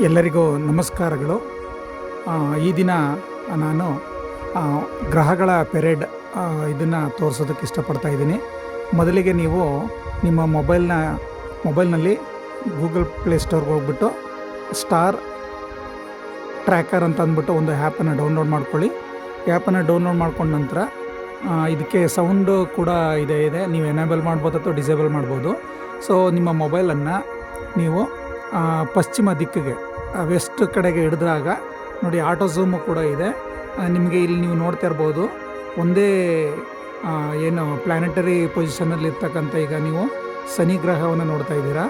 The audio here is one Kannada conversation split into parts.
ಎಲ್ಲರಿಗೂ ನಮಸ್ಕಾರಗಳು. ಈ ದಿನ ನಾನು ಗ್ರಹಗಳ ಪೆರೇಡ್ ಇದನ್ನು ತೋರಿಸೋದಕ್ಕೆ ಇಷ್ಟಪಡ್ತಾ ಇದ್ದೀನಿ. ಮೊದಲಿಗೆ ನೀವು ನಿಮ್ಮ ಮೊಬೈಲ್ನ, ಮೊಬೈಲ್ನಲ್ಲಿ ಗೂಗಲ್ ಪ್ಲೇ ಸ್ಟೋರ್ಗೆ ಹೋಗ್ಬಿಟ್ಟು ಸ್ಟಾರ್ ಟ್ರ್ಯಾಕರ್ ಅಂತ ಅಂದ್ಬಿಟ್ಟು ಒಂದು ಆ್ಯಪನ್ನು ಡೌನ್ಲೋಡ್ ಮಾಡ್ಕೊಳ್ಳಿ. ಆ್ಯಪನ್ನು ಡೌನ್ಲೋಡ್ ಮಾಡ್ಕೊಂಡ ನಂತರ ಇದಕ್ಕೆ ಸೌಂಡು ಕೂಡ ಇದೆ ಇದೆ. ನೀವು ಎನೇಬಲ್ ಮಾಡ್ಬೋದು ಅಥವಾ ಡಿಸೇಬಲ್ ಮಾಡ್ಬೋದು. ಸೊ, ನಿಮ್ಮ ಮೊಬೈಲನ್ನು ನೀವು ಪಶ್ಚಿಮ ದಿಕ್ಕಿಗೆ ವೆಸ್ಟ್ ಕಡೆಗೆ ಹಿಡಿದಾಗ ನೋಡಿ ಆಟೋ ಝೂಮು ಕೂಡ ಇದೆ. ನಿಮಗೆ ಇಲ್ಲಿ ನೀವು ನೋಡ್ತಾ ಇರ್ಬೋದು. ಒಂದೇ ಏನು ಪ್ಲ್ಯಾನೆಟರಿ ಪೊಸಿಷನಲ್ಲಿ ಇರ್ತಕ್ಕಂಥ ಈಗ ನೀವು ಶನಿ ಗ್ರಹವನ್ನು ನೋಡ್ತಾ ಇದ್ದೀರಾ.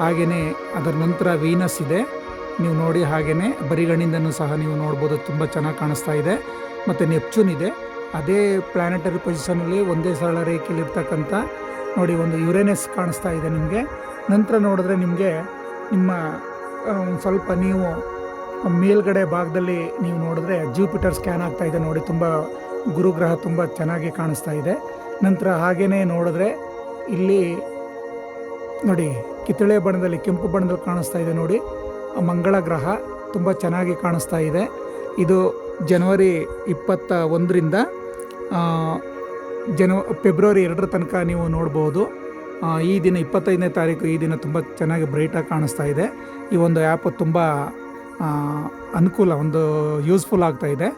ಹಾಗೆಯೇ ಅದರ ನಂತರ ವೀನಸ್ ಇದೆ. ನೀವು ನೋಡಿ ಹಾಗೆಯೇ ಬರಿಗಣ್ಣಿಂದನೂ ಸಹ ನೀವು ನೋಡ್ಬೋದು ತುಂಬ ಚೆನ್ನಾಗಿ ಕಾಣಿಸ್ತಾ ಇದೆ. ಮತ್ತು ನೆಪ್ಚೂನ್ ಇದೆ. ಅದೇ ಪ್ಲ್ಯಾನೆಟರಿ ಪೊಸಿಷನಲ್ಲಿ ಒಂದೇ ಸರಳ ರೇಖೆಯಲ್ಲಿ ಇರ್ತಕ್ಕಂಥ ನೋಡಿ ಒಂದು ಯುರೇನಸ್ ಕಾಣಿಸ್ತಾ ಇದೆ ನಿಮಗೆ. ನಂತರ ನೋಡಿದ್ರೆ ನಿಮಗೆ ನಿಮ್ಮ ಸ್ವಲ್ಪ ನೀವು ಮೇಲ್ಗಡೆ ಭಾಗದಲ್ಲಿ ನೀವು ನೋಡಿದ್ರೆ ಜೂಪಿಟರ್ ಸ್ಕ್ಯಾನ್ ಆಗ್ತಾ ಇದೆ ನೋಡಿ, ತುಂಬ ಗುರುಗ್ರಹ ತುಂಬ ಚೆನ್ನಾಗಿ ಕಾಣಿಸ್ತಾ ಇದೆ. ನಂತರ ಹಾಗೇ ನೋಡಿದ್ರೆ ಇಲ್ಲಿ ನೋಡಿ, ಕಿತ್ತಳೆ ಬಣ್ಣದಲ್ಲಿ, ಕೆಂಪು ಬಣ್ಣದಲ್ಲಿ ಕಾಣಿಸ್ತಾ ಇದೆ ನೋಡಿ ಮಂಗಳ ಗ್ರಹ ತುಂಬ ಚೆನ್ನಾಗಿ ಕಾಣಿಸ್ತಾ ಇದೆ. ಇದು ಜನವರಿ ಇಪ್ಪತ್ತ ಒಂದರಿಂದ ಜನ ಫೆಬ್ರವರಿ ಎರಡರ ತನಕ ನೀವು ನೋಡ್ಬೋದು. ಈ ದಿನ ಇಪ್ಪತ್ತೈದನೇ ತಾರೀಕು ಈ ದಿನ ತುಂಬ ಚೆನ್ನಾಗಿ ಬ್ರೈಟಾಗಿ ಕಾಣಿಸ್ತಾ ಇದೆ. ಈ ಒಂದು ಆ್ಯಪ್ ತುಂಬ ಅನುಕೂಲ, ಒಂದು ಯೂಸ್ಫುಲ್ ಆಗ್ತಾ ಇದೆ.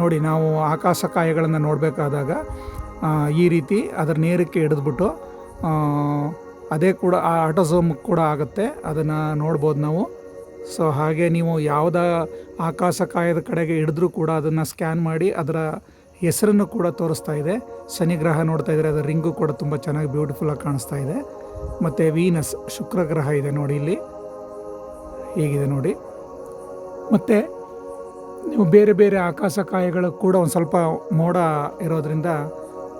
ನೋಡಿ, ನಾವು ಆಕಾಶ ಕಾಯಗಳನ್ನು ನೋಡಬೇಕಾದಾಗ ಈ ರೀತಿ ಅದರ ನೇರಕ್ಕೆ ಹಿಡಿದ್ಬಿಟ್ಟು ಅದೇ ಕೂಡ ಆ ಆಟೋಝೋಮ್ ಕೂಡ ಆಗುತ್ತೆ. ಅದನ್ನು ನೋಡ್ಬೋದು ನಾವು. ಸೊ ಹಾಗೆ ನೀವು ಯಾವುದ ಆಕಾಶ ಕಾಯದ ಕಡೆಗೆ ಹಿಡಿದ್ರೂ ಕೂಡ ಅದನ್ನು ಸ್ಕ್ಯಾನ್ ಮಾಡಿ, ಅದರ ಹೆಸರನ್ನು ಕೂಡ ತೋರಿಸ್ತಾ ಇದೆ. ಶನಿ ಗ್ರಹ ನೋಡ್ತಾ ಇದ್ದರೆ ಅದರ ರಿಂಗು ಕೂಡ ತುಂಬ ಚೆನ್ನಾಗಿ ಬ್ಯೂಟಿಫುಲ್ಲಾಗಿ ಕಾಣಿಸ್ತಾ ಇದೆ. ಮತ್ತು ವೀನಸ್ ಶುಕ್ರ ಗ್ರಹ ಇದೆ ನೋಡಿ ಇಲ್ಲಿ. ಹೀಗಿದೆ ನೋಡಿ. ಮತ್ತು ನೀವು ಬೇರೆ ಬೇರೆ ಆಕಾಶ ಕಾಯಗಳು ಕೂಡ ಒಂದು ಸ್ವಲ್ಪ ಮೋಡ ಇರೋದರಿಂದ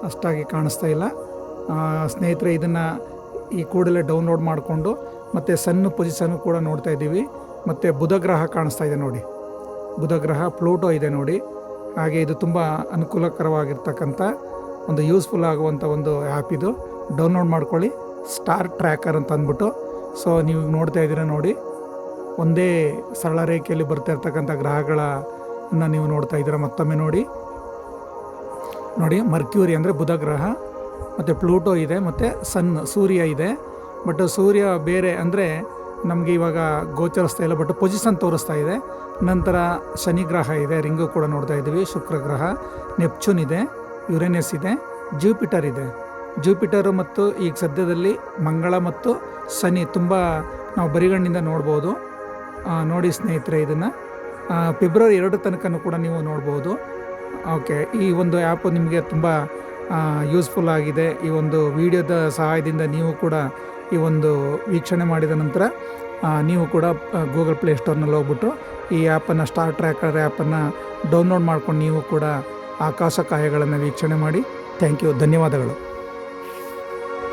ಅಷ್ಟಾಗಿ ಕಾಣಿಸ್ತಾ ಇಲ್ಲ. ಸ್ನೇಹಿತರೆ, ಇದನ್ನು ಈ ಕೂಡಲೇ ಡೌನ್ಲೋಡ್ ಮಾಡಿಕೊಂಡು ಮತ್ತು ಸಣ್ಣ ಪೊಸಿಷನ್ ಕೂಡ ನೋಡ್ತಾ ಇದ್ದೀವಿ. ಮತ್ತು ಬುಧ ಗ್ರಹ ಕಾಣಿಸ್ತಾ ಇದೆ ನೋಡಿ. ಬುಧ ಗ್ರಹ ಪ್ಲೂಟೋ ಇದೆ ನೋಡಿ. ಹಾಗೆ ಇದು ತುಂಬ ಅನುಕೂಲಕರವಾಗಿರ್ತಕ್ಕಂಥ ಒಂದು ಯೂಸ್ಫುಲ್ ಆಗುವಂಥ ಒಂದು ಆ್ಯಪ್ ಇದು. ಡೌನ್ಲೋಡ್ ಮಾಡ್ಕೊಳ್ಳಿ. ಸ್ಟಾರ್ ಟ್ರ್ಯಾಕರ್ ಅಂತ ಅಂದ್ಬಿಟ್ಟು. ಸೊ ನೀವು ನೋಡ್ತಾ ಇದ್ದೀರಾ ನೋಡಿ. ಒಂದೇ ಸರಳ ರೇಖೆಯಲ್ಲಿ ಬರ್ತಾ ಇರ್ತಕ್ಕಂಥ ಗ್ರಹಗಳನ್ನು ನೀವು ನೋಡ್ತಾ ಇದ್ದೀರಾ ಮತ್ತೊಮ್ಮೆ ನೋಡಿ. ನೋಡಿ ಮರ್ಕ್ಯೂರಿ ಅಂದರೆ ಬುಧ ಗ್ರಹ, ಮತ್ತು ಪ್ಲೂಟೋ ಇದೆ, ಮತ್ತು ಸನ್ ಸೂರ್ಯ ಇದೆ. ಬಟ್ ಸೂರ್ಯ ಬೇರೆ ಅಂದರೆ ನಮಗೆ ಇವಾಗ ಗೋಚರಿಸ್ತಾ ಇಲ್ಲ ಬಟ್ ಪೊಸಿಷನ್ ತೋರಿಸ್ತಾ ಇದೆ. ನಂತರ ಶನಿ ಗ್ರಹ ಇದೆ, ರಿಂಗು ಕೂಡ ನೋಡ್ತಾ ಇದ್ದೀವಿ. ಶುಕ್ರ ಗ್ರಹ, ನೆಪ್ಚೂನ್ ಇದೆ ಯುರೇನಿಯಸ್ ಇದೆ, ಜೂಪಿಟರ್ ಇದೆ. ಜೂಪಿಟರು ಮತ್ತು ಈಗ ಸದ್ಯದಲ್ಲಿ ಮಂಗಳ ಮತ್ತು ಶನಿ ತುಂಬ ನಾವು ಬರಿಗಣ್ಣಿಂದ ನೋಡ್ಬೋದು. ನೋಡಿ ಸ್ನೇಹಿತರೆ ಇದನ್ನು. ಫೆಬ್ರವರಿ ಎರಡು ತನಕನೂ ಕೂಡ ನೀವು ನೋಡ್ಬೋದು. ಓಕೆ, ಈ ಒಂದು ಆ್ಯಪು ನಿಮಗೆ ತುಂಬ ಯೂಸ್ಫುಲ್ ಆಗಿದೆ. ಈ ಒಂದು ವಿಡಿಯೋದ ಸಹಾಯದಿಂದ ನೀವು ಕೂಡ ಈ ಒಂದು ವೀಕ್ಷಣೆ ಮಾಡಿದ ನಂತರ ನೀವು ಕೂಡ ಗೂಗಲ್ ಪ್ಲೇಸ್ಟೋರ್ನಲ್ಲಿ ಹೋಗ್ಬಿಟ್ಟು ಈ ಆ್ಯಪನ್ನು ಸ್ಟಾರ್ ಟ್ರ್ಯಾಕರ್ ಆ್ಯಪನ್ನು ಡೌನ್ಲೋಡ್ ಮಾಡ್ಕೊಂಡು ನೀವು ಕೂಡ ಆಕಾಶ ಕಾಯಗಳನ್ನು ವೀಕ್ಷಣೆ ಮಾಡಿ. ಥ್ಯಾಂಕ್ ಯು ಧನ್ಯವಾದಗಳು.